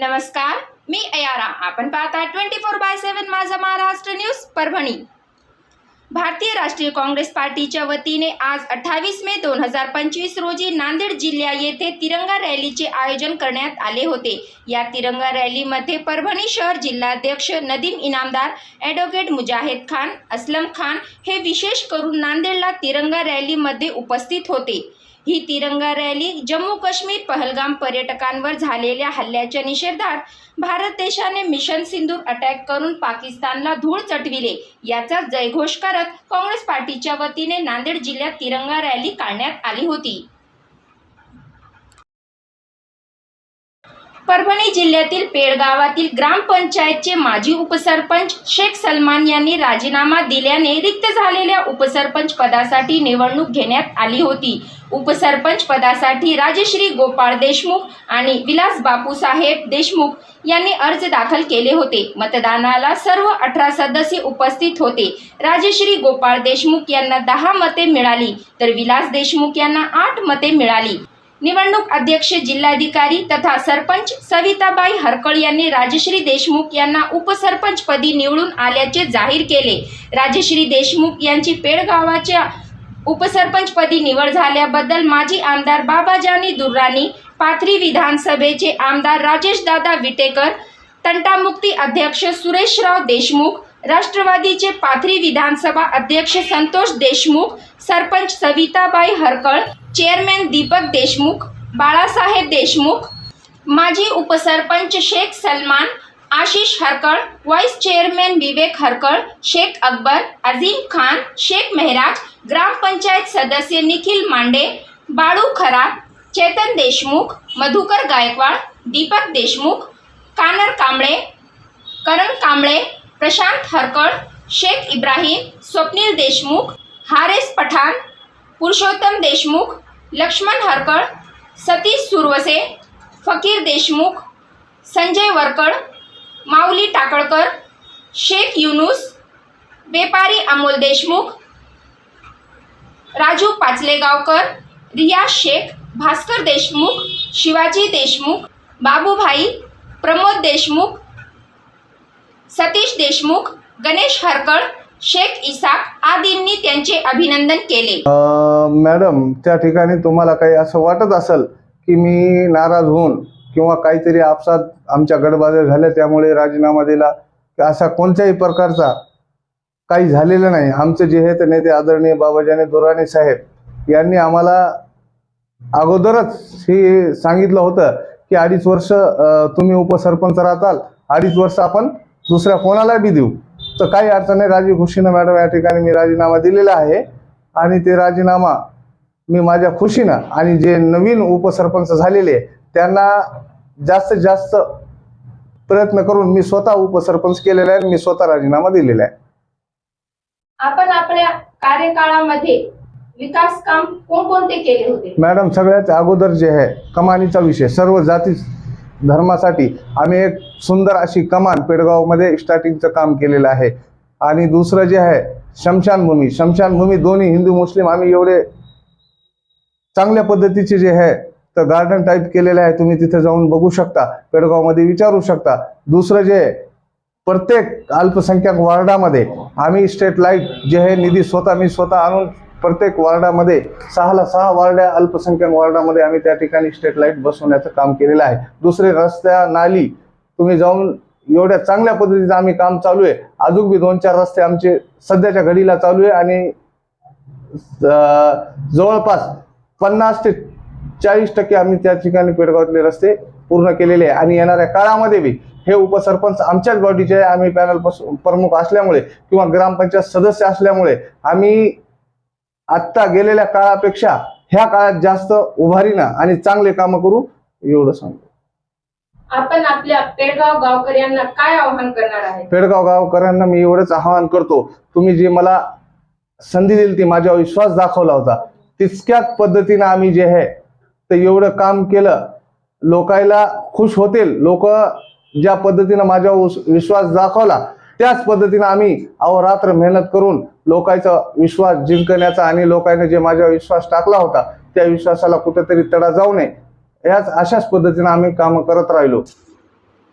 नमस्कार मी अयारा. आपण पाहता ट्वेंटी फोर बाय सेवन माझा महाराष्ट्र न्यूज परभणी. भारतीय राष्ट्रीय काँग्रेस पार्टीच्या वतीने आज अठ्ठावीस मे दोन हजार पंचवीस रोजी नांदेड जिल्ह्या येथे तिरंगा रॅलीचे आयोजन करण्यात आले होते. या तिरंगा रॅलीमध्ये परभणी शहर जिल्हाध्यक्ष नदीम इनामदार ॲडव्होकेट मुजाहिद खान असलम खान हे विशेष करून नांदेडला तिरंगा रॅलीमध्ये उपस्थित होते. ही तिरंगा रॅली जम्मू काश्मीर पहलगाम पर्यटकांवर झालेल्या हल्ल्याच्या निषेधार्थ भारत देशाने मिशन सिंदूर अटॅक करून पाकिस्तानला धूळ चटविले. याचा जयघोष करत काँग्रेस पार्टीच्या वतीने नांदेड जिल्ह्यात तिरंगा रॅली काढण्यात आली होती. परभणी जिल्ह्यातील पेड गावातील ग्रामपंचायतचे माजी उपसरपंच शेख सलमान यांनी राजीनामा दिल्याने रिक्त झालेल्या उपसरपंच पदासाठी निवडणूक घेण्यात आली होती. उपसरपंच पदासाठी राजश्री गोपाळ देशमुख आणि विलास बापूसाहेब देशमुख यांनी अर्ज दाखल केले होते. मतदानाला सर्व अठरा सदस्य उपस्थित होते. राजश्री गोपाळ देशमुख यांना दहा मते मिळाली तर विलास देशमुख यांना आठ मते मिळाली. निवडणूक अध्यक्ष जिल्हाधिकारी तथा सरपंच सविताबाई हरकळ यांनी राजश्री देशमुख यांना उपसरपंचपदी निवडून आल्याचे जाहीर केले. राजश्री देशमुख यांची पेडगावाच्या उपसरपंचपदी निवड झाल्याबद्दल माजी आमदार बाबाजानी दुर्राणी पाथरी विधानसभेचे आमदार राजेशदादा विटेकर तंटामुक्ती अध्यक्ष सुरेशराव देशमुख राष्ट्रवादीचे पाथरी विधानसभा अध्यक्ष संतोष देशमुख सरपंच सविताबाई हरकळ चेअरमॅन दीपक देशमुख बाळासाहेब देशमुख माजी उपसरपंच शेख सलमान आशिष हरकळ व्हाईस चेअरमॅन विवेक हरकळ शेख अकबर अझीम खान शेख मेहराज ग्रामपंचायत सदस्य निखिल मांडे बाळू खरात चेतन देशमुख मधुकर गायकवाड दीपक देशमुख कानर कांबळे करण कांबळे प्रशांत हरकळ शेख इब्राहिम स्वप्नील देशमुख हारेस पठाण पुरुषोत्तम देशमुख लक्ष्मण हरकळ सतीश सुरवसे फकीर देशमुख संजय वरकड माऊली टाकळकर शेख युनुस व्यापारी अमोल देशमुख राजू पाचलेगावकर रिया शेख भास्कर देशमुख शिवाजी देशमुख बाबूभाई प्रमोद देशमुख सतीश देशमुख गणेश हरकळ शेख इसाक आदींनी त्यांचे अभिनंदन केले. मॅडम त्या ठिकाणी तुम्हाला काही असं वाटत असेल की मी नाराज होऊन किंवा काहीतरी आपसात आमच्या गडबाजर झाल्या त्यामुळे राजीनामा दिला असा कोणत्याही प्रकारचा काही झालेलं नाही. आमचे जे आहेत नेते आदरणीय बाबाजाने दुराणी साहेब यांनी आम्हाला अगोदरच हे सांगितलं होतं की अडीच वर्ष तुम्ही उपसरपंच राहताल अडीच वर्ष आपण दुसऱ्या कोणाला बी देऊ. तर काही अडचण नाही. राजीव खुशीनं मॅडम या ठिकाणी मी राजीनामा दिलेला आहे. आणि ते राजीनामा मी माझ्या खुशीनं आणि जे नवीन उपसरपंच झालेले त्यांना जास्तीत जास्त प्रयत्न करून मी स्वतः उपसरपंच केलेला आहे मी स्वतः राजीनामा दिलेला आहे. आपण आपल्या कार्यकाळामध्ये विकास काम कोणकोणते केले होते? मॅडम सगळ्यात अगोदर जे आहे कमानीचा विषय सर्व जाती धर्मासाठी आम्ही एक सुंदर अशी कमान पेडगावमध्ये स्टार्टिंगचं काम केलेलं आहे. आणि दुसरं जे आहे शमशानभूमी शमशानभूमी दोन्ही हिंदू मुस्लिम आम्ही एवढे चांगल्या पद्धतीचे जे आहे तर गार्डन टाईप केलेलं आहे तुम्ही तिथे जाऊन बघू शकता पेडगावमध्ये विचारू शकता. दुसरं जे प्रत्येक अल्पसंख्याक वार्डामध्ये आम्ही स्टेट लाइट जे आहे निधी स्वतः मी स्वतः आणून प्रत्येक वार्डामध्ये सहाला सहा वार्ड्या अल्पसंख्याक वार्डामध्ये आम्ही त्या ठिकाणी स्टेट लाइट बसवण्याचं काम केलेलं आहे. दुसरे रस्त्या नाली तुम्ही जाऊन एवढ्या चांगल्या पद्धतीचं आम्ही काम चालू आहे. अजून बी दोन चार रस्ते आमचे सध्याच्या घडीला चालू आहे आणि जवळपास पन्नास ते चाळीस टक्के आम्ही त्या ठिकाणी पेडगावातले रस्ते पूर्ण केलेले आहे. आणि येणाऱ्या काळामध्ये बी हे उपसरपंच आमच्याच बॉडीचे आम्ही पॅनल प्रमुख असल्यामुळे किंवा ग्रामपंचायत सदस्य असल्यामुळे आम्ही आत्ता गेलेल्या काळापेक्षा ह्या काळात जास्त उभारीनं आणि चांगले कामं करू एवढं सांगतो. आपण आपल्या पेडगाव गावकऱ्यांना काय आवाहन करणार आहे? पेडगाव गावकऱ्यांना मी एवढंच आवाहन करतो. तुम्ही जी मला संधी दिली ती माझ्यावर विश्वास दाखवला होता तितक्याच पद्धतीनं आम्ही जे आहे ते एवढं काम केलं. लोकायला खुश होतील. लोक ज्या पद्धतीनं माझ्यावर विश्वास दाखवला त्याच पद्धतीनं आम्ही अहोरात्र मेहनत करून लोकांचा विश्वास जिंकण्याचा आणि लोकांनी जे माझ्यावर विश्वास टाकला होता त्या विश्वासाला कुठेतरी तडा जाऊ नये. याच अशाच पद्धतीनं आम्ही कामं करत राहिलो.